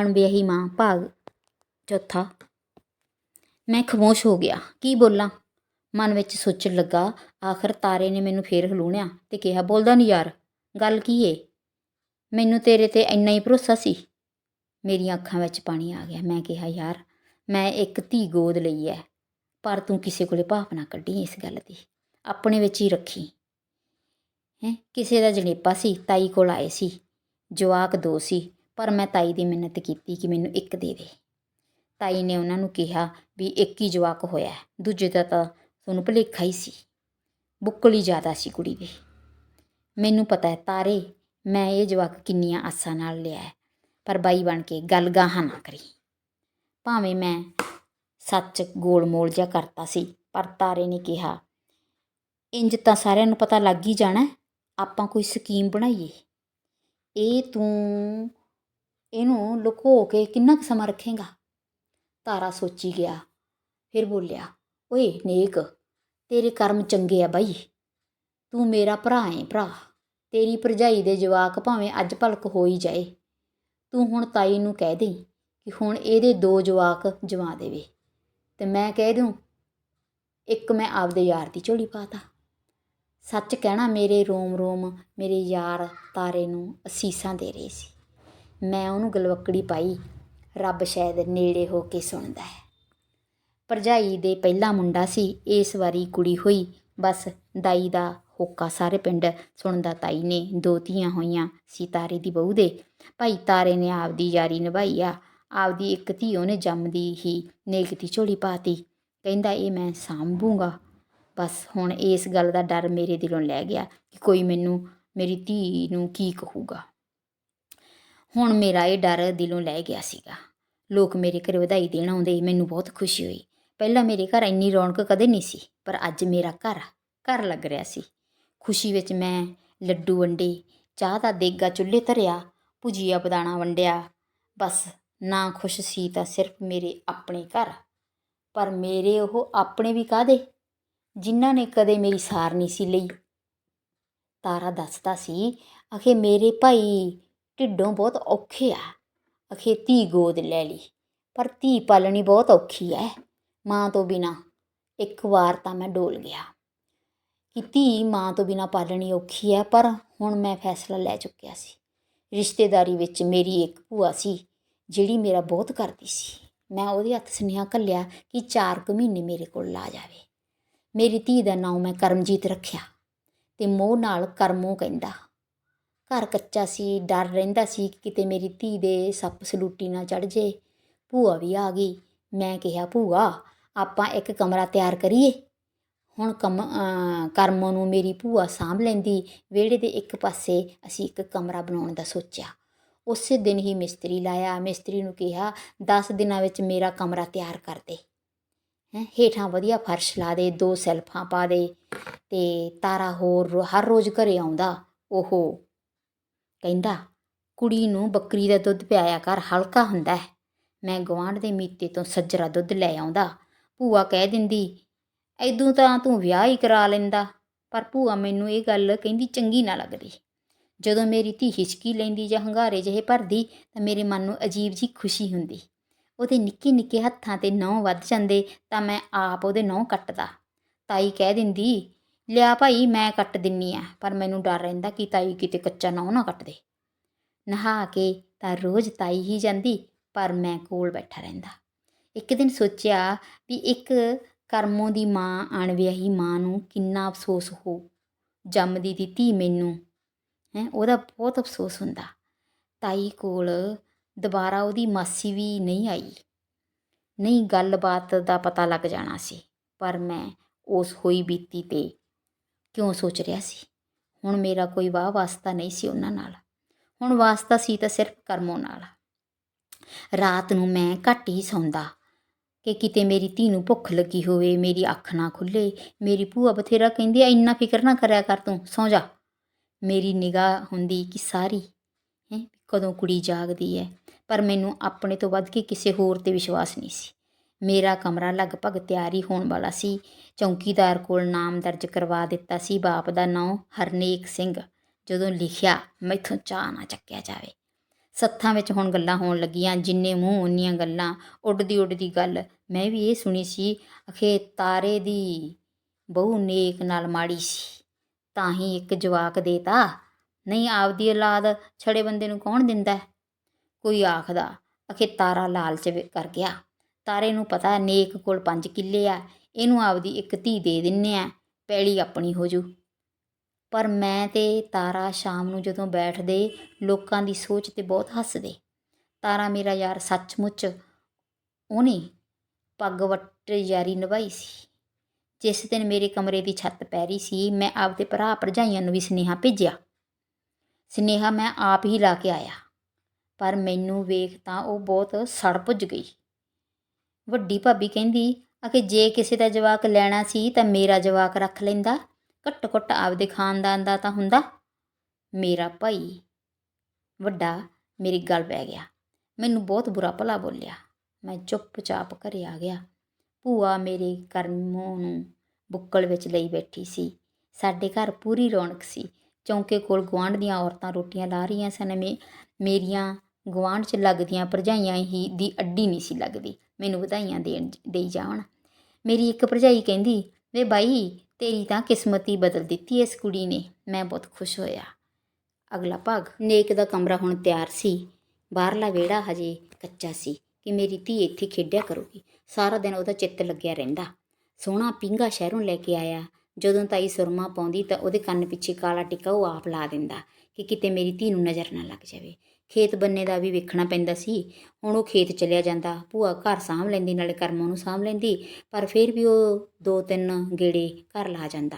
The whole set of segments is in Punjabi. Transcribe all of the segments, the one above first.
ਅਣਵਿਆਹੀ ਮਾਂ ਭਾਗ ਚੌਥਾ। ਮੈਂ ਖਾਮੋਸ਼ ਹੋ ਗਿਆ। ਕੀ ਬੋਲਾਂ? ਮਨ ਵਿੱਚ ਸੋਚਣ ਲੱਗਾ, ਆਖਰ ਤਾਰੇ ਨੇ ਮੈਨੂੰ ਫੇਰ ਹਲੂਣਿਆ ਤੇ ਕਿਹਾ, ਬੋਲਦਾ ਨਹੀਂ ਯਾਰ, ਗੱਲ ਕੀ ਏ? ਮੈਨੂੰ ਤੇਰੇ ਤੇ ਇੰਨਾ ਹੀ ਭਰੋਸਾ ਸੀ? ਮੇਰੀਆਂ ਅੱਖਾਂ ਵਿੱਚ ਪਾਣੀ ਆ ਗਿਆ। ਮੈਂ ਕਿਹਾ, ਯਾਰ, ਮੈਂ ਇੱਕ ਧੀ ਗੋਦ ਲਈ ਐ, ਪਰ ਤੂੰ ਕਿਸੇ ਕੋਲੇ ਭਾਫ ਨਾ ਕੱਢੀ ਇਸ ਗੱਲ ਦੀ। ਆਪਣੇ ਵਿੱਚ ਹੀ ਰੱਖੀ। ਹੈ? ਕਿਸੇ ਦਾ ਜਣੇਪਾ ਸੀ, ਤਾਈ ਕੋਲ ਆਏ ਸੀ। ਜਵਾਕ ਦੋ ਸੀ। ਪਰ ਮੈਂ ਤਾਈ ਦੀ ਮਿੰਨਤ ਕੀਤੀ ਕਿ ਮੈਨੂੰ ਇੱਕ ਦੇ ਦੇ। ਤਾਈ ਨੇ ਉਹਨਾਂ ਨੂੰ ਕਿਹਾ ਵੀ ਇੱਕ ਹੀ ਜਵਾਕ ਹੋਇਆ ਦੂਜੇ ਦਾ ਤਾਂ ਤੁਹਾਨੂੰ ਭੁਲੇਖਾ ਹੀ ਸੀ। ਬੁੱਕਲੀ ਜ਼ਿਆਦਾ ਸੀ ਕੁੜੀ ਦੀ। ਮੈਨੂੰ ਪਤਾ ਹੈ, ਤਾਰੇ, ਮੈਂ ਇਹ ਜਵਾਕ ਕਿੰਨੀਆਂ ਆਸਾਂ ਨਾਲ ਲਿਆ ਪਰ ਬਾਈ ਬਣ ਕੇ ਗੱਲ ਗਾਹਾਂ ਨਾ ਕਰੀ। ਭਾਵੇਂ ਮੈਂ ਸੱਚ ਗੋਲ ਮੋਲ ਜਿਹਾ ਕਰਤਾ ਸੀ, ਪਰ ਤਾਰੇ ਨੇ ਕਿਹਾ, ਇੰਜ ਤਾਂ ਸਾਰਿਆਂ ਨੂੰ ਪਤਾ ਲੱਗ ਹੀ ਜਾਣਾ ਆਪਾਂ ਕੋਈ ਸਕੀਮ ਬਣਾਈਏ। ਇਹ ਤੂੰ ਇਹਨੂੰ ਲੁਕੋ ਕੇ ਕਿੰਨਾ ਕੁ ਸਮਾਂ ਰੱਖੇਗਾ? ਤਾਰਾ ਸੋਚੀ ਗਿਆ, ਫਿਰ ਬੋਲਿਆ, ਓਏ ਨੇਕ, ਤੇਰੇ ਕਰਮ ਚੰਗੇ ਆ ਬਾਈ। ਤੂੰ ਮੇਰਾ ਭਰਾ ਏ ਭਰਾ। ਤੇਰੀ ਭਰਜਾਈ ਦੇ ਜਵਾਕ ਭਾਵੇਂ ਅੱਜ ਭਲਕ ਹੋ ਹੀ ਜਾਏ। ਤੂੰ ਹੁਣ ਤਾਈ ਨੂੰ ਕਹਿ ਦੇ ਕਿ ਹੁਣ ਇਹਦੇ ਦੋ ਜਵਾਕ ਜਵਾ ਦੇਵੇ। ਤੇ ਮੈਂ ਕਹਿ ਦੂੰ, ਇੱਕ ਮੈਂ ਆਪਦੇ ਯਾਰ ਦੀ ਝੋਲੀ ਪਾਤਾ ਸੱਚ ਕਹਿਣਾ, ਮੇਰੇ ਰੋਮ ਰੋਮ ਮੇਰੇ ਯਾਰ ਤਾਰੇ ਨੂੰ ਅਸੀਸਾਂ ਦੇ ਰਹੇ ਸੀ। ਮੈਂ ਉਹਨੂੰ ਗਲਵੱਕੜੀ ਪਾਈ। ਰੱਬ ਸ਼ਾਇਦ ਨੇੜੇ ਹੋ ਕੇ ਸੁਣਦਾ ਹੈ। ਭਰਜਾਈ ਦੇ ਪਹਿਲਾ ਮੁੰਡਾ ਸੀ, ਇਸ ਵਾਰੀ ਕੁੜੀ ਹੋਈ। ਬਸ ਦਾਈ ਦਾ ਹੋਕਾ ਸਾਰੇ ਪਿੰਡ ਸੁਣਦਾ ਤਾਈ ਨੇ ਦੋ ਧੀਆਂ ਹੋਈਆਂ ਸੀ ਤਾਰੇ ਦੀ ਬਹੂ ਦੇ। ਭਾਈ ਤਾਰੇ ਨੇ ਆਪਦੀ ਯਾਰੀ ਨਿਭਾਈ ਆ। ਆਪਦੀ ਇੱਕ ਧੀ ਉਹਨੇ ਜੰਮਦੀ ਹੀ ਨੇਕ ਦੀ ਝੋਲੀ ਪਾਤੀ। ਕਹਿੰਦਾ, ਇਹ ਮੈਂ ਸਾਂਭੂਗਾ। ਬਸ ਹੁਣ ਇਸ ਗੱਲ ਦਾ ਡਰ ਮੇਰੇ ਦਿਲੋਂ ਲੈ ਗਿਆ ਕਿ ਕੋਈ ਮੈਨੂੰ, ਮੇਰੀ ਧੀ ਨੂੰ ਕੀ ਕਹੂਗਾ। ਹੁਣ ਮੇਰਾ ਇਹ ਡਰ ਦਿਲੋਂ ਲੈ ਗਿਆ ਸੀਗਾ। ਲੋਕ ਮੇਰੇ ਘਰ ਵਧਾਈ ਦੇਣ ਆਉਂਦੇ ਮੈਨੂੰ ਬਹੁਤ ਖੁਸ਼ੀ ਹੋਈ। ਪਹਿਲਾਂ ਮੇਰੇ ਘਰ ਇੰਨੀ ਰੌਣਕ ਕਦੇ ਨਹੀਂ ਸੀ, ਪਰ ਅੱਜ ਮੇਰਾ ਘਰ ਘਰ ਲੱਗ ਰਿਹਾ ਸੀ। ਖੁਸ਼ੀ ਵਿੱਚ ਮੈਂ ਲੱਡੂ ਵੰਡੇ, ਚਾਹ ਦਾ ਦੇਗਾ ਚੁੱਲ੍ਹੇ ਧਰਿਆ, ਭੁਜੀਆ ਬਦਾਣਾ ਵੰਡਿਆ। ਬਸ ਨਾ ਖੁਸ਼ ਸੀ ਤਾਂ ਸਿਰਫ ਮੇਰੇ ਆਪਣੇ ਘਰ। ਪਰ ਮੇਰੇ ਉਹ ਆਪਣੇ ਵੀ ਕਾਦੇ ਜਿਨ੍ਹਾਂ ਨੇ ਕਦੇ ਮੇਰੀ ਸਾਰ ਨਹੀਂ ਸੀ ਲਈ। ਤਾਰਾ ਦੱਸਦਾ ਸੀ, ਅਖੇ ਮੇਰੇ ਭਾਈ ਢਿੱਡੋਂ ਬਹੁਤ ਔਖੇ ਆ। ਅਖੇ ਧੀ ਗੋਦ ਲੈ ਲਈ, ਪਰ ਧੀ ਪਾਲਣੀ ਬਹੁਤ ਔਖੀ ਐ। ਮਾਂ ਤੋਂ ਬਿਨਾ ਇੱਕ ਵਾਰ ਤਾਂ ਮੈਂ ਡੋਲ ਗਿਆ ਕਿ ਧੀ ਮਾਂ ਤੋਂ ਬਿਨਾ ਪਾਲਣੀ ਔਖੀ ਐ, ਪਰ ਹੁਣ ਮੈਂ ਫੈਸਲਾ ਲੈ ਚੁੱਕਿਆ ਸੀ। ਰਿਸ਼ਤੇਦਾਰੀ ਵਿੱਚ ਮੇਰੀ ਇੱਕ ਭੂਆ ਸੀ, ਜਿਹੜੀ ਮੇਰਾ ਬਹੁਤ ਕਰਦੀ ਸੀ। ਮੈਂ ਉਹਦੇ ਹੱਥ ਸੁਨੇਹਾ ਘੱਲਿਆ ਕਿ 4 ਕੁ ਮਹੀਨੇ ਮੇਰੇ ਕੋਲ ਲਾ ਜਾਵੇ। ਮੇਰੀ ਧੀ ਦਾ ਨਾਮ ਮੈਂ ਕਰਮਜੀਤ ਰੱਖਿਆ ਤੇ ਮੋਹ ਨਾਲ ਕਰਮੋ ਕਹਿੰਦਾ ਘਰ ਕੱਚਾ ਸੀ, ਡਰ ਰਹਿੰਦਾ ਸੀ ਕਿ ਕਿਤੇ ਮੇਰੀ ਧੀ ਦੇ ਸੱਪ ਸਲੂਟੀ ਨਾ ਚੜ ਜੇ। ਭੂਆ ਵੀ ਆ ਗਈ। ਮੈਂ ਕਿਹਾ, ਭੂਆ, ਆਪਾਂ ਇੱਕ ਕਮਰਾ ਤਿਆਰ ਕਰੀਏ? ਹੁਣ ਕਮ ਕਰਮ ਨੂੰ ਮੇਰੀ ਭੂਆ ਸਾਂਭ ਲੈਂਦੀ। ਵਿਹੜੇ ਦੇ ਇੱਕ ਪਾਸੇ ਅਸੀਂ ਇੱਕ ਕਮਰਾ ਬਣਾਉਣ ਦਾ ਸੋਚਿਆ। ਉਸੇ ਦਿਨ ਹੀ ਮਿਸਤਰੀ ਲਾਇਆ। ਮਿਸਤਰੀ ਨੂੰ ਕਿਹਾ 10 ਦਿਨਾਂ ਵਿੱਚ ਮੇਰਾ ਕਮਰਾ ਤਿਆਰ ਕਰ ਦੇ। ਹੈਂ, ਹੇਠਾਂ ਵਧੀਆ ਫਰਸ਼ ਲਾ ਦੇ, ਦੋ ਸੈਲਫਾਂ ਪਾ ਦੇ ਤੇ ਤਾਰਾ ਹੋਰ ਹਰ ਰੋਜ਼ ਘਰੇ ਆਉਂਦਾ। ਉਹ ਕਹਿੰਦਾ, ਕੁੜੀ ਨੂੰ ਬੱਕਰੀ ਦਾ ਦੁੱਧ ਪਿਆਇਆ ਕਰ, ਹਲਕਾ ਹੁੰਦਾ ਹੈ। ਮੈਂ ਗਵਾਂਢ ਦੇ ਮੀਤੇ ਤੋਂ ਸੱਜਰਾ ਦੁੱਧ ਲੈ ਆਉਂਦਾ। ਭੂਆ ਕਹਿ ਦਿੰਦੀ ਐਦੋਂ ਤਾਂ ਤੂੰ ਵਿਆਹ ਹੀ ਕਰਾ ਲੈਂਦਾ। ਪਰ ਭੂਆ ਮੈਨੂੰ ਇਹ ਗੱਲ ਕਹਿੰਦੀ ਚੰਗੀ ਨਾ ਲੱਗਦੀ। ਜਦੋਂ ਮੇਰੀ ਧੀ ਹਿਚਕੀ ਲੈਂਦੀ ਜਾਂ ਹੰਗਾਰੇ ਜਿਹੇ ਭਰਦੀ, ਤਾਂ ਮੇਰੇ ਮਨ ਨੂੰ ਅਜੀਬ ਜੀ ਖੁਸ਼ੀ ਹੁੰਦੀ। ਉਹਦੇ ਨਿੱਕੇ ਨਿੱਕੇ ਹੱਥਾਂ ਤੇ ਨਹੁੰ ਵੱਧ ਜਾਂਦੇ, ਤਾਂ ਮੈਂ ਆਪ ਉਹਦੇ ਨਹੁੰ ਕੱਟਦਾ। ਤਾਈ ਕਹਿ ਦਿੰਦੀ ਲਿਆ ਭਾਈ, ਮੈਂ ਕੱਟ ਦਿੰਨੀ ਆ, ਪਰ ਮੈਨੂੰ ਡਰ ਰਹਿੰਦਾ ਕਿ ਤਾਈ ਕਿਤੇ ਕੱਚਾ ਨਹੁੰ ਨਾ ਕੱਟ ਦੇ। ਨਹਾ ਕੇ ਤਾਂ ਰੋਜ਼ ਤਾਈ ਹੀ ਜਾਂਦੀ, ਪਰ ਮੈਂ ਕੋਲ ਬੈਠਾ ਰਹਿੰਦਾ। ਇੱਕ ਦਿਨ ਸੋਚਿਆ ਵੀ ਇੱਕ ਕਰਮੋਂ ਦੀ ਮਾਂ ਅਣਵਿਆਹੀ ਮਾਂ ਨੂੰ ਕਿੰਨਾ ਅਫਸੋਸ ਹੋ, ਜੰਮਦੀ ਦੀ ਧੀ ਮੈਨੂੰ, ਹੈ, ਉਹਦਾ ਬਹੁਤ ਅਫਸੋਸ ਹੁੰਦਾ। ਤਾਈ ਕੋਲ ਦੁਬਾਰਾ ਉਹਦੀ ਮਾਸੀ ਵੀ ਨਹੀਂ ਆਈ। ਨਹੀਂ, ਗੱਲਬਾਤ ਦਾ ਪਤਾ ਲੱਗ ਜਾਣਾ ਸੀ, ਪਰ ਮੈਂ ਉਸ ਹੋਈ ਬੀਤੀ ਤੇ ਕਿਉਂ ਸੋਚ ਰਿਹਾ ਸੀ? ਹੁਣ ਮੇਰਾ ਕੋਈ ਵਾਹ ਵਾਸਤਾ ਨਹੀਂ ਸੀ ਉਹਨਾਂ ਨਾਲ। ਹੁਣ ਵਾਸਤਾ ਸੀ ਤਾਂ ਸਿਰਫ ਕਰਮੋਂ ਨਾਲ। ਰਾਤ ਨੂੰ ਮੈਂ ਘੱਟ ਹੀ ਸੌਂਦਾ ਕਿ ਕਿਤੇ ਮੇਰੀ ਧੀ ਨੂੰ ਭੁੱਖ ਲੱਗੀ ਹੋਵੇ, ਮੇਰੀ ਅੱਖ ਨਾ ਖੁੱਲੇ, ਮੇਰੀ ਭੂਆ ਬਥੇਰਾ ਕਹਿੰਦੀ ਐ ਇੰਨਾ ਫਿਕਰ ਨਾ ਕਰਿਆ ਕਰ ਤੂੰ, ਸੌਂ ਜਾ। ਮੇਰੀ ਨਿਗਾਹ ਹੁੰਦੀ ਕਿ ਸਾਰੀ, ਹੈ, ਕਦੋਂ ਕੁੜੀ ਜਾਗਦੀ ਹੈ ਪਰ ਮੈਨੂੰ ਆਪਣੇ ਤੋਂ ਵੱਧ ਕੇ ਕਿਸੇ ਹੋਰ ਤੇ ਵਿਸ਼ਵਾਸ ਨਹੀਂ ਸੀ। ਮੇਰਾ ਕਮਰਾ ਲਗਭਗ ਤਿਆਰੀ ਹੋਣ ਵਾਲਾ ਸੀ। ਚੌਂਕੀਦਾਰ ਕੋਲ ਨਾਮ ਦਰਜ ਕਰਵਾ ਦਿੱਤਾ ਸੀ ਬਾਪ ਦਾ ਨਾਂ ਹਰਨੇਕ ਸਿੰਘ। ਜਦੋਂ ਲਿਖਿਆ, ਮੈਥੋਂ ਚਾਹ ਨਾ ਚੱਕਿਆ ਜਾਵੇ। ਸੱਥਾਂ ਵਿੱਚ ਹੁਣ ਗੱਲਾਂ ਹੋਣ ਲੱਗੀਆਂ, ਜਿੰਨੇ ਮੂੰਹ ਉਨੀਆਂ ਗੱਲਾਂ। ਉੱਡਦੀ ਉੱਡਦੀ ਗੱਲ, ਮੈਂ ਵੀ ਇਹ ਸੁਣੀ ਸੀ, ਅਖੇ ਤਾਰੇ ਦੀ ਬਹੁ ਨੇਕ ਨਾਲ ਮਾੜੀ ਸੀ, ਤਾਂ ਹੀ ਇੱਕ ਜਵਾਕ ਦੇਤਾ। ਨਹੀਂ, ਆਪਦੀ ਔਲਾਦ ਛੜੇ ਬੰਦੇ ਨੂੰ ਕੌਣ ਦਿੰਦਾ? ਕੋਈ ਆਖਦਾ, ਅਖੇ ਤਾਰਾ ਲਾਲਚ ਕਰ ਗਿਆ। ਤਾਰੇ ਨੂੰ ਪਤਾ ਨੇਕ ਕੋਲ ਪੰਜ ਕਿੱਲੇ ਆ, ਇਹਨੂੰ ਆਪਦੀ ਇੱਕ ਧੀ ਦੇ ਦਿੰਨੇ ਆ, ਪੈਲੀ ਆਪਣੀ ਹੋ ਜੂ। ਪਰ ਮੈਂ ਤੇ ਤਾਰਾ ਸ਼ਾਮ ਨੂੰ ਜਦੋਂ ਬੈਠਦੇ, ਲੋਕਾਂ ਦੀ ਸੋਚ ਤੇ ਬਹੁਤ ਹੱਸਦੇ। ਤਾਰਾ ਮੇਰਾ ਯਾਰ ਸੱਚਮੁੱਚ ਉਹਨੇ ਪੱਗ ਵੱਟ ਯਾਰੀ ਨਿਭਾਈ ਸੀ। ਜਿਸ ਦਿਨ ਮੇਰੇ ਕਮਰੇ ਦੀ ਛੱਤ ਪੈਰੀ ਸੀ, ਮੈਂ ਆਪਦੇ ਭਰਾ ਭਰਜਾਈਆਂ ਨੂੰ ਵੀ ਸੁਨੇਹਾ ਭੇਜਿਆ। ਸੁਨੇਹਾ ਮੈਂ ਆਪ ਹੀ ਲਾ ਕੇ ਆਇਆ। ਪਰ ਮੈਨੂੰ ਵੇਖ ਤਾਂ ਉਹ ਬਹੁਤ ਸੜ ਭੁੱਜ ਗਈ। ਵੱਡੀ ਭਾਬੀ ਕਹਿੰਦੀ ਅਕੇ ਜੇ ਕਿਸੇ ਦਾ ਜਵਾਕ ਲੈਣਾ ਸੀ ਤਾਂ ਮੇਰਾ ਜਵਾਕ ਰੱਖ ਲੈਂਦਾ। ਘੱਟੋ ਘੱਟ ਆਪਦੇ ਖਾਨਦਾਨ ਦਾ ਤਾਂ ਹੁੰਦਾ। ਮੇਰਾ ਭਾਈ। ਵੱਡਾ, ਮੇਰੀ ਗੱਲ ਪੈ ਗਿਆ। ਮੈਨੂੰ ਬਹੁਤ ਬੁਰਾ ਭਲਾ ਬੋਲਿਆ। ਮੈਂ ਚੁੱਪਚਾਪ ਘਰੇ ਆ ਗਿਆ। ਭੂਆ ਮੇਰੇ ਕਰਮੋਂ ਨੂੰ ਬੁੱਕਲ ਵਿੱਚ ਲਈ ਬੈਠੀ ਸੀ। ਸਾਡੇ ਘਰ ਪੂਰੀ ਰੌਣਕ ਸੀ। ਚੌਂਕੇ ਕੋਲ ਗੁਆਂਢ ਦੀਆਂ ਔਰਤਾਂ ਰੋਟੀਆਂ ਲਾ ਰਹੀਆਂ ਸਨ। ਮੇ, ਮੇਰੀਆਂ ਗੁਆਂਢ 'ਚ ਲੱਗਦੀਆਂ ਭਰਜਾਈਆਂ ਹੀ ਦੀ ਅੱਡੀ ਨਹੀਂ ਸੀ ਲੱਗਦੀ। ਮੈਨੂੰ ਵਧਾਈਆਂ ਦੇਣ ਦੇਈ ਜਾਣ ਮੇਰੀ ਇੱਕ ਭਰਜਾਈ ਕਹਿੰਦੀ, ਵੇ ਬਾਈ, ਤੇਰੀ ਤਾਂ ਕਿਸਮਤੀ ਬਦਲ ਦਿੱਤੀ ਇਸ ਕੁੜੀ ਨੇ। ਮੈਂ ਬਹੁਤ ਖੁਸ਼ ਹੋਇਆ। ਅਗਲਾ ਭਾਗ, ਨੇਕ ਦਾ ਕਮਰਾ ਹੁਣ ਤਿਆਰ ਸੀ। ਬਾਹਰਲਾ ਵਿਹੜਾ ਹਜੇ ਕੱਚਾ ਸੀ ਕਿ ਮੇਰੀ ਧੀ ਇੱਥੇ ਖੇਡਿਆ ਕਰੂਗੀ। ਸਾਰਾ ਦਿਨ ਉਹਦਾ ਚਿੱਤ ਲੱਗਿਆ ਰਹਿੰਦਾ। ਸੋਹਣਾ ਪਿੰਗਾ ਸ਼ਹਿਰੋਂ ਲੈ ਕੇ ਆਇਆ। ਜਦੋਂ ਤਾਈ ਸੁਰਮਾ ਪਾਉਂਦੀ ਤਾਂ ਉਹਦੇ ਕੰਨ ਪਿੱਛੇ ਕਾਲਾ ਟਿੱਕਾ ਉਹ ਆਪ ਲਾ ਦਿੰਦਾ ਕਿ ਕਿਤੇ ਮੇਰੀ ਧੀ ਨੂੰ ਨਜ਼ਰ ਨਾ ਲੱਗ ਜਾਵੇ। ਖੇਤ ਬੰਨੇ ਦਾ ਵੀ ਵੇਖਣਾ ਪੈਂਦਾ ਸੀ। ਹੁਣ ਉਹ ਖੇਤ ਚਲਿਆ ਜਾਂਦਾ। ਭੂਆ ਘਰ ਸਾਂਭ ਲੈਂਦੀ, ਨਾਲੇ ਕਰਮਾਂ ਨੂੰ ਸਾਂਭ ਲੈਂਦੀ, ਪਰ ਫਿਰ ਵੀ ਉਹ ਦੋ ਤਿੰਨ ਗੇੜੇ ਘਰ ਲਾ ਜਾਂਦਾ।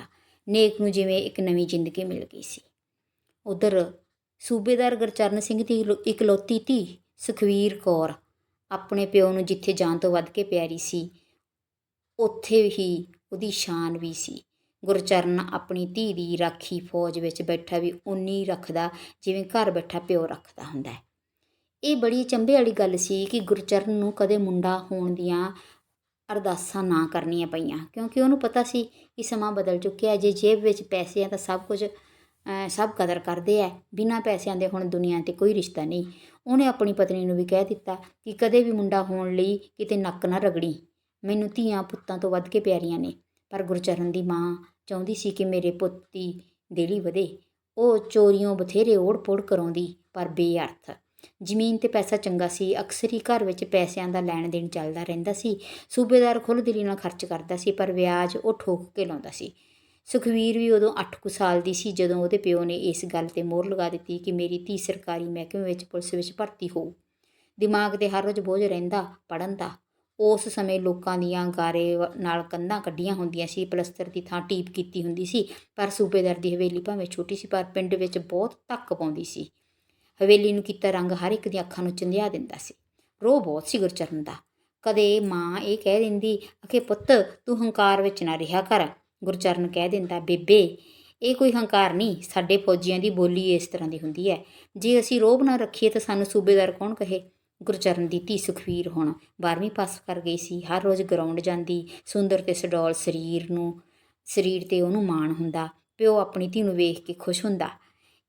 ਨੇਕ ਨੂੰ ਜਿਵੇਂ ਇੱਕ ਨਵੀਂ ਜ਼ਿੰਦਗੀ ਮਿਲ ਗਈ ਸੀ। ਉਧਰ ਸੂਬੇਦਾਰ ਗੁਰਚਰਨ ਸਿੰਘ ਦੀ ਇਕਲੌ- ਇਕਲੌਤੀ ਧੀ ਸੁਖਵੀਰ ਕੌਰ ਆਪਣੇ ਪਿਓ ਨੂੰ ਜਿੱਥੇ ਜਾਣ ਤੋਂ ਵੱਧ ਕੇ ਪਿਆਰੀ ਸੀ, ਉੱਥੇ ਹੀ ਉਹਦੀ ਸ਼ਾਨ ਵੀ ਸੀ। ਗੁਰਚਰਨ ਆਪਣੀ ਧੀ ਦੀ ਰਾਖੀ ਫੌਜ ਵਿੱਚ ਬੈਠਾ ਵੀ ਉਨੀ ਰੱਖਦਾ ਜਿਵੇਂ ਘਰ ਬੈਠਾ ਪਿਓ ਰੱਖਦਾ ਹੁੰਦਾ ਹੈ। ਇਹ ਬੜੀ ਚੰਬੇ ਵਾਲੀ ਗੱਲ ਸੀ ਕਿ ਗੁਰਚਰਨ ਨੂੰ ਕਦੇ ਮੁੰਡਾ ਹੋਣ ਦੀਆਂ ਅਰਦਾਸਾਂ ਨਾ ਕਰਨੀਆਂ ਪਈਆਂ, ਕਿਉਂਕਿ ਉਹਨੂੰ ਪਤਾ ਸੀ ਕਿ ਸਮਾਂ ਬਦਲ ਚੁੱਕਿਆ ਜੇ ਜੇਬ ਵਿੱਚ ਪੈਸੇ ਆ ਤਾਂ ਸਭ ਕੁਝ ਸਭ ਕਦਰ ਕਰਦੇ ਆ। ਬਿਨਾਂ ਪੈਸਿਆਂ ਦੇ ਹੁਣ ਦੁਨੀਆ ਤੇ ਕੋਈ ਰਿਸ਼ਤਾ ਨਹੀਂ। ਉਹਨੇ ਆਪਣੀ ਪਤਨੀ ਨੂੰ ਵੀ ਕਹਿ ਦਿੱਤਾ ਕਿ ਕਦੇ ਵੀ ਮੁੰਡਾ ਹੋਣ ਲਈ ਕਿਤੇ ਨੱਕ ਨਾ ਰਗੜੀ। ਮੈਨੂੰ ਧੀਆਂ ਪੁੱਤਾਂ ਤੋਂ ਵੱਧ ਕੇ ਪਿਆਰੀਆਂ ਨੇ, ਪਰ ਗੁਰਚਰਨ ਦੀ ਮਾਂ ਚਾਹੁੰਦੀ ਸੀ ਕਿ ਮੇਰੇ ਪੁੱਤ ਦੀ ਦੇਲੀ ਵਧੇ। ਉਹ ਚੋਰੀਆਂ ਬਥੇਰੇ ਓੜ-ਪੋੜ ਕਰਾਉਂਦੀ, ਪਰ ਬੇਅਰਥ। ਜ਼ਮੀਨ ਤੇ ਪੈਸਾ ਚੰਗਾ ਸੀ। ਅਕਸਰ ਹੀ ਘਰ ਵਿੱਚ ਪੈਸਿਆਂ ਦਾ ਲੈਣ ਦੇਣ ਚੱਲਦਾ ਰਹਿੰਦਾ ਸੀ। ਸੂਬੇਦਾਰ ਖੁੱਲ੍ਹ ਦਿਲੀ ਨਾਲ ਖਰਚ ਕਰਦਾ ਸੀ, ਪਰ ਵਿਆਜ ਉਹ ਠੋਕ ਕੇ ਲਾਉਂਦਾ ਸੀ। ਸੁਖਵੀਰ ਵੀ ਉਦੋਂ 8 ਕੁ ਸਾਲ ਦੀ ਸੀ, ਜਦੋਂ ਉਹਦੇ ਪਿਓ ਨੇ ਇਸ ਗੱਲ ਤੇ ਮੋਹਰ ਲਗਾ ਦਿੱਤੀ ਕਿ ਮੇਰੀ ਧੀ ਸਰਕਾਰੀ ਮਹਿਕਮੇ ਵਿੱਚ ਪੁਲਿਸ ਵਿੱਚ ਭਰਤੀ ਹੋਊ। ਦਿਮਾਗ ਤੇ ਹਰ ਰੋਜ਼ ਬੋਝ ਰਹਿੰਦਾ ਪੜਨ ਦਾ। ਉਸ ਸਮੇਂ ਲੋਕਾਂ ਦੀਆਂ ਗਾਰੇ ਵ- ਨਾਲ ਕੰਧਾਂ ਕੱਢੀਆਂ ਹੁੰਦੀਆਂ ਸੀ, ਪਲਸਤਰ ਦੀ ਥਾਂ ਟੀਪ ਕੀਤੀ ਹੁੰਦੀ ਸੀ, ਪਰ ਸੂਬੇਦਾਰ ਦੀ ਹਵੇਲੀ ਭਾਵੇਂ ਛੋਟੀ ਸੀ, ਪਰ ਪਿੰਡ ਵਿੱਚ ਬਹੁਤ ਧੱਕ ਪਾਉਂਦੀ ਸੀ। ਹਵੇਲੀ ਨੂੰ ਕੀਤਾ ਰੰਗ ਹਰ ਇੱਕ ਦੀਆਂ ਅੱਖਾਂ ਨੂੰ ਚੰਦਿਆ ਦਿੰਦਾ ਸੀ। ਰੋਹ ਬਹੁਤ ਸੀ ਗੁਰਚਰਨ ਦਾ। ਕਦੇ ਮਾਂ ਇਹ ਕਹਿ ਦਿੰਦੀ, ਅਖੇ ਪੁੱਤ, ਤੂੰ ਹੰਕਾਰ ਵਿੱਚ ਨਾ ਰਿਹਾ ਕਰ। ਗੁਰਚਰਨ ਕਹਿ ਦਿੰਦਾ, ਬੇਬੇ, ਇਹ ਕੋਈ ਹੰਕਾਰ ਨਹੀਂ, ਸਾਡੇ ਫੌਜੀਆਂ ਦੀ ਬੋਲੀ ਇਸ ਤਰ੍ਹਾਂ ਦੀ ਹੁੰਦੀ ਹੈ। ਜੇ ਅਸੀਂ ਰੋਬ ਨਾ ਰੱਖੀਏ ਤਾਂ ਸਾਨੂੰ ਸੂਬੇਦਾਰ ਕੌਣ ਕਹੇ? ਗੁਰਚਰਨ ਦੀ ਧੀ ਸੁਖਵੀਰ ਹੁਣ 12ਵੀਂ ਪਾਸ ਕਰ ਗਈ ਸੀ। ਹਰ ਰੋਜ਼ ਗਰਾਊਂਡ ਜਾਂਦੀ, ਸੁੰਦਰ ਤੇ ਸਡੋਲ ਸਰੀਰ ਨੂੰ, ਸਰੀਰ ਤੇ ਉਹਨੂੰ ਮਾਣ ਹੁੰਦਾ, ਪਿਓ ਆਪਣੀ ਧੀ ਨੂੰ ਵੇਖ ਕੇ ਖੁਸ਼ ਹੁੰਦਾ।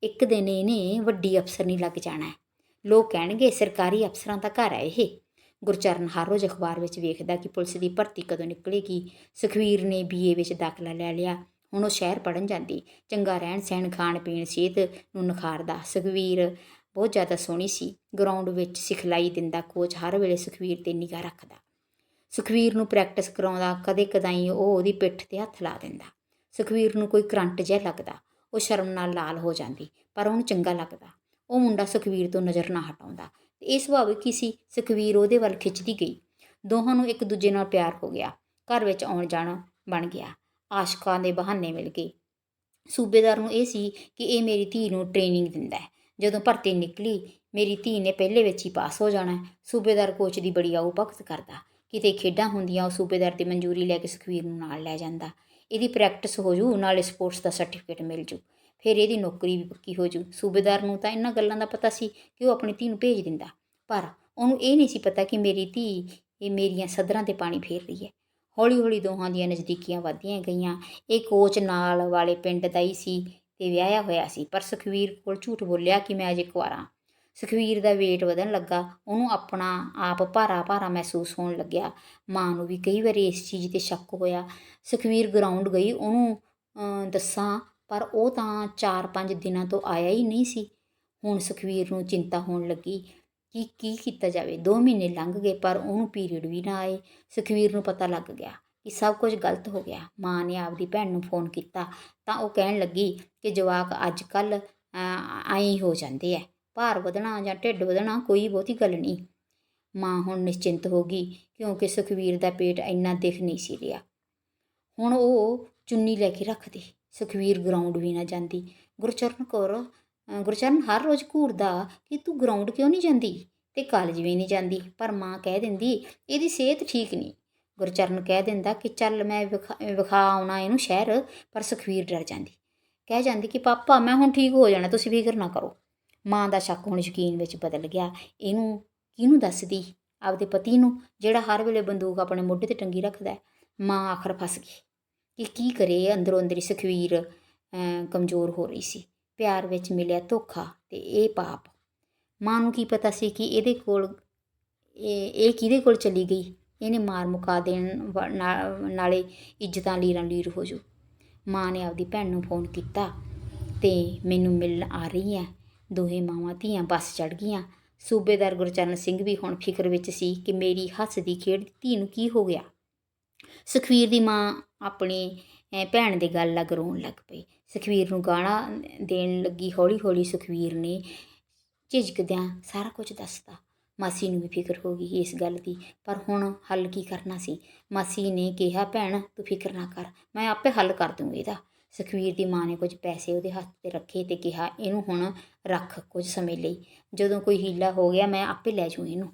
ਇੱਕ ਦਿਨ ਇਹਨੇ ਵੱਡੀ ਅਫਸਰ ਨਹੀਂ ਲੱਗ ਜਾਣਾ। ਲੋਕ ਕਹਿਣਗੇ, ਸਰਕਾਰੀ ਅਫਸਰਾਂ ਦਾ ਘਰ ਹੈ ਇਹ। ਗੁਰਚਰਨ ਹਰ ਰੋਜ਼ ਅਖਬਾਰ ਵਿੱਚ ਵੇਖਦਾ ਕਿ ਪੁਲਿਸ ਦੀ ਭਰਤੀ ਕਦੋਂ ਨਿਕਲੇਗੀ। ਸੁਖਵੀਰ ਨੇ ਬੀਏ ਵਿੱਚ ਦਾਖਲਾ ਲੈ ਲਿਆ। ਹੁਣ ਉਹ ਸ਼ਹਿਰ ਪੜਨ ਜਾਂਦੀ। ਚੰਗਾ ਰਹਿਣ ਸਹਿਣ ਖਾਣ ਪੀਣ ਸਿਹਤ ਨੂੰ ਨਿਖਾਰਦਾ। ਸੁਖਵੀਰ ਬਹੁਤ ਜ਼ਿਆਦਾ ਸੋਹਣੀ ਸੀ। ਗਰਾਊਂਡ ਵਿੱਚ ਸਿਖਲਾਈ ਦਿੰਦਾ ਕੋਚ ਹਰ ਵੇਲੇ ਸੁਖਵੀਰ ਤੇ ਨਿਗਾਹ ਰੱਖਦਾ। ਸੁਖਵੀਰ ਨੂੰ ਪ੍ਰੈਕਟਿਸ ਕਰਾਉਂਦਾ, ਕਦੇ ਕਦਾਈ ਉਹ ਉਹਦੀ ਪਿੱਠ ਤੇ ਹੱਥ ਲਾ ਦਿੰਦਾ। ਸੁਖਵੀਰ ਨੂੰ ਕੋਈ ਕਰੰਟ ਜਿਹਾ ਲੱਗਦਾ, ਉਹ ਸ਼ਰਮ ਨਾਲ ਲਾਲ ਹੋ ਜਾਂਦੀ, ਪਰ ਉਹਨੂੰ ਚੰਗਾ ਲੱਗਦਾ। ਉਹ ਮੁੰਡਾ ਸੁਖਵੀਰ ਤੋਂ ਨਜ਼ਰ ਨਾ ਹਟਾਉਂਦਾ। ਇਹ ਸੁਭਾਵਿਕ ਹੀ ਸੀ? ਸੁਖਵੀਰ ਉਹਦੇ ਵੱਲ ਖਿੱਚਦੀ ਗਈ। ਦੋਹਾਂ ਨੂੰ ਇੱਕ ਦੂਜੇ ਨਾਲ ਪਿਆਰ ਹੋ ਗਿਆ। ਘਰ ਵਿੱਚ ਆਉਣ ਜਾਣਾ ਬਣ ਗਿਆ। ਆਸ਼ਕਾਂ ਦੇ ਬਹਾਨੇ ਮਿਲ ਗਏ। ਸੂਬੇਦਾਰ ਨੂੰ ਇਹ ਸੀ ਕਿ ਇਹ ਮੇਰੀ ਧੀ ਨੂੰ ਟ੍ਰੇਨਿੰਗ ਦਿੰਦਾ ਹੈ। ਜਦੋਂ ਭਰਤੀ ਨਿਕਲੀ, ਮੇਰੀ ਧੀ ਨੇ ਪਹਿਲੇ ਵਿੱਚ ਹੀ ਪਾਸ ਹੋ ਜਾਣਾ ਸੂਬੇਦਾਰ ਕੋਚ ਦੀ ਬੜੀ ਆਉ ਭਗਤ ਕਰਦਾ। ਕਿਤੇ ਖੇਡਾਂ ਹੁੰਦੀਆਂ, ਉਹ ਸੂਬੇਦਾਰ ਦੀ ਮਨਜ਼ੂਰੀ ਲੈ ਕੇ ਸੁਖਵੀਰ ਨੂੰ ਨਾਲ ਲੈ ਜਾਂਦਾ। ਇਹਦੀ ਪ੍ਰੈਕਟਿਸ ਹੋ ਜੂ, ਨਾਲੇ ਸਪੋਰਟਸ ਦਾ ਸਰਟੀਫਿਕੇਟ ਮਿਲ ਜੂ। ਫਿਰ ਇਹਦੀ ਨੌਕਰੀ ਵੀ ਪੱਕੀ ਹੋ ਜੂ। ਸੂਬੇਦਾਰ ਨੂੰ ਤਾਂ ਇਹਨਾਂ ਗੱਲਾਂ ਦਾ ਪਤਾ ਸੀ ਕਿ ਉਹ ਆਪਣੀ ਧੀ ਨੂੰ ਭੇਜ ਦਿੰਦਾ। ਪਰ ਉਹਨੂੰ ਇਹ ਨਹੀਂ ਸੀ ਪਤਾ ਕਿ ਮੇਰੀ ਧੀ, ਇਹ ਮੇਰੀਆਂ ਸਦਰਾਂ ਤੇ ਪਾਣੀ ਫੇਰ ਰਹੀ ਹੈ। ਹੌਲੀ ਹੌਲੀ ਦੋਹਾਂ ਦੀਆਂ ਨਜ਼ਦੀਕੀਆਂ ਵਧਦੀਆਂ ਗਈਆਂ। ਇਹ ਕੋਚ ਨਾਲ ਵਾਲੇ ਪਿੰਡ ਦਾ ਹੀ ਸੀ। ਤੇ ਵਿਆਹਿਆ ਹੋਇਆ ਸੀ, ਪਰ ਸੁਖਵੀਰ ਕੋਲ ਝੂਠ ਬੋਲਿਆ ਕਿ ਮੈਂ ਅਜੇ ਕੁਆਰਾ ਸੁਖਵੀਰ ਦਾ weight ਵਧਣ ਲੱਗਾ, ਉਹਨੂੰ ਆਪਣਾ ਆਪ ਭਾਰਾ ਭਾਰਾ ਮਹਿਸੂਸ ਹੋਣ ਲੱਗਿਆ। ਮਾਂ ਨੂੰ ਵੀ ਕਈ ਵਾਰੀ ਇਸ ਚੀਜ਼ ਤੇ ਸ਼ੱਕ ਹੋਇਆ। ਸੁਖਵੀਰ ਗਰਾਊਂਡ ਗਈ, ਉਹਨੂੰ ਦੱਸਾਂ, ਪਰ ਉਹ ਤਾਂ 4-5 ਦਿਨਾਂ ਤੋਂ ਆਇਆ ਹੀ ਨਹੀਂ ਸੀ। ਹੁਣ ਸੁਖਵੀਰ ਨੂੰ ਚਿੰਤਾ ਹੋਣ ਲੱਗੀ ਕਿ ਕੀ ਕੀਤਾ ਜਾਵੇ। 2 ਮਹੀਨੇ ਲੰਘ ਗਏ, ਪਰ ਉਹਨੂੰ ਪੀਰੀਅਡ ਵੀ ਨਾ ਆਏ। ਸੁਖਵੀਰ ਨੂੰ ਪਤਾ ਲੱਗ ਗਿਆ ਕਿ ਸਭ ਕੁਝ ਗਲਤ ਹੋ ਗਿਆ। ਮਾਂ ਨੇ ਆਪਦੀ ਭੈਣ ਨੂੰ ਫੋਨ ਕੀਤਾ ਤਾਂ ਉਹ ਕਹਿਣ ਲੱਗੀ ਕਿ ਜਵਾਕ ਅੱਜ ਕੱਲ ਆਈ ਹੋ ਜਾਂਦੇ ਐ। ਭਾਰ ਵਧਣਾ ਜਾਂ ਢਿੱਡ ਵਧਣਾ ਕੋਈ ਬਹੁਤੀ ਗੱਲ ਨਹੀਂ। ਮਾਂ ਹੁਣ ਨਿਸ਼ਚਿੰਤ ਹੋ ਗਈ ਕਿਉਂਕਿ ਸੁਖਵੀਰ ਦਾ ਪੇਟ ਇੰਨਾ ਦਿਖ ਨਹੀਂ ਸੀ ਰਿਹਾ। ਹੁਣ ਉਹ ਚੁੰਨੀ ਲੈ ਕੇ ਰੱਖਦੀ ਸੁਖਵੀਰ ਗਰਾਊਂਡ ਵੀ ਨਾ ਜਾਂਦੀ। ਗੁਰਚਰਨ ਕੌਰ ਗੁਰਚਰਨ ਹਰ ਰੋਜ਼ ਘੂਰਦਾ ਕਿ ਤੂੰ ਗਰਾਊਂਡ ਕਿਉਂ ਨਹੀਂ ਜਾਂਦੀ? ਤੇ ਕਾਲਜ ਵੀ ਨਹੀਂ ਜਾਂਦੀ। ਪਰ ਮਾਂ ਕਹਿ ਦਿੰਦੀ, ਇਹਦੀ ਸਿਹਤ ਠੀਕ ਨਹੀਂ। ਗੁਰਚਰਨ ਕਹਿ ਦਿੰਦਾ ਕਿ ਚੱਲ ਮੈਂ ਵਿਖਾ ਵਿਖਾ ਆਉਣਾ ਇਹਨੂੰ ਸ਼ਹਿਰ ਪਰ ਸੁਖਵੀਰ ਡਰ ਜਾਂਦੀ। ਕਹਿ ਜਾਂਦੀ ਕਿ ਪਾਪਾ ਮੈਂ ਹੁਣ ਠੀਕ ਹੋ ਜਾਣਾ ਤੁਸੀਂ ਫਿਕਰ ਨਾ ਕਰੋ। ਮਾਂ ਦਾ ਸ਼ੱਕ ਹੁਣ ਯਕੀਨ ਵਿੱਚ ਬਦਲ ਗਿਆ। ਇਹਨੂੰ ਕਿਹਨੂੰ ਦੱਸਦੀ? ਆਪਦੇ ਪਤੀ ਨੂੰ ਜਿਹੜਾ ਹਰ ਵੇਲੇ ਬੰਦੂਕ ਆਪਣੇ ਮੋਢੇ ਤੇ ਟੰਗੀ ਰੱਖਦਾ ਹੈ। ਮਾਂ ਆਖਰ ਫਸ ਗਈ। ਕਿ ਕੀ ਕਰੇ ਅੰਦਰੋਂ ਅੰਦਰੀ ਸੁਖਵੀਰ ਅਮ, ਕਮਜ਼ੋਰ ਹੋ ਰਹੀ ਸੀ। ਪਿਆਰ ਵਿੱਚ ਮਿਲਿਆ ਧੋਖਾ ਤੇ ਇਹ ਪਾਪ। ਮਾਂ ਨੂੰ ਕੀ ਪਤਾ ਸੀ ਕਿ ਇਹਦੇ ਕੋਲ ਇਹ ਇਹ ਕਿਹਦੇ ਕੋਲ ਚਲੀ ਗਈ? ਇਹਨੇ ਮਾਰ ਮੁਕਾ ਦੇਣ ਵਾ- ਨਾ- ਨਾਲੇ ਇੱਜ਼ਤਾਂ ਲੀਰਾਂ ਲੀਰ ਹੋ ਜੂ ਮਾਂ ਨੇ ਆਪਦੀ ਭੈਣ ਨੂੰ ਫੋਨ ਕੀਤਾ ਤੇ ਮੈਨੂੰ ਮਿਲਣ ਆ ਰਹੀ ਹੈ ਦੋਹੇ ਮਾਵਾਂ ਧੀਆਂ ਬੱਸ ਚੜ ਗਈਆਂ। ਸੂਬੇਦਾਰ ਗੁਰਚਰਨ ਸਿੰਘ ਵੀ ਹੁਣ ਫਿਕਰ ਵਿੱਚ ਸੀ ਕਿ ਮੇਰੀ ਹੱਸਦੀ ਖੇਡਦੀ ਧੀ ਨੂੰ ਕੀ ਹੋ ਗਿਆ। ਸੁਖਵੀਰ ਦੀ ਮਾਂ ਆਪਣੀ ਭੈਣ ਦੇ ਗੱਲ ਲੱਗ ਰੋਣ ਲੱਗ ਪਈ। ਸੁਖਵੀਰ ਨੂੰ ਗਾਣਾ ਦੇਣ ਲੱਗੀ ਹੌਲੀ ਹੌਲੀ ਸੁਖਵੀਰ ਨੇ ਝਿਜਕਦਿਆਂ ਸਾਰਾ ਕੁਝ ਦੱਸਤਾ। ਮਾਸੀ ਨੂੰ ਵੀ ਫਿਕਰ ਹੋ ਗਈ ਇਸ ਗੱਲ ਦੀ, ਪਰ ਹੁਣ ਹੱਲ ਕੀ ਕਰਨਾ ਸੀ? ਮਾਸੀ ਨੇ ਕਿਹਾ, ਭੈਣ, ਤੂੰ ਫਿਕਰ ਨਾ ਕਰ, ਮੈਂ ਆਪੇ ਹੱਲ ਕਰ ਦੂੰਗੀ ਇਹਦਾ। ਸੁਖਵੀਰ ਦੀ ਮਾਂ ਨੇ ਕੁਝ ਪੈਸੇ ਉਹਦੇ ਹੱਥ ਤੇ ਰੱਖੇ ਤੇ ਕਿਹਾ, ਇਹਨੂੰ ਹੁਣ ਰੱਖ ਕੁਝ ਸਮੇਂ ਲਈ। ਜਦੋਂ ਕੋਈ ਹੀਲਾ ਹੋ ਗਿਆ, ਮੈਂ ਆਪੇ ਲੈ ਜੂ ਇਹਨੂੰ।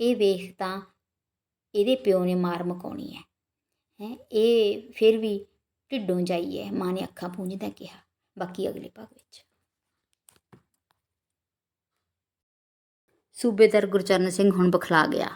ਇਹ ਵੇਖ ਤਾਂ ਇਹਦੇ ਪਿਓ ਨੇ ਮਾਰ ਮਕਾਉਣੀ ਹੈ। ਹੈ, ਇਹ ਫਿਰ ਵੀ ਢਿੱਡੋਂ ਜਾਈ ਹੈ, ਮਾਂ ਨੇ ਅੱਖਾਂ ਪੂੰਝਦਾ ਕਿਹਾ। ਬਾਕੀ ਅਗਲੇ ਭਾਗ ਵਿੱਚ। ਸੂਬੇਦਾਰ ਗੁਰਚਰਨ ਸਿੰਘ ਹੁਣ ਬਖਲਾ ਗਿਆ।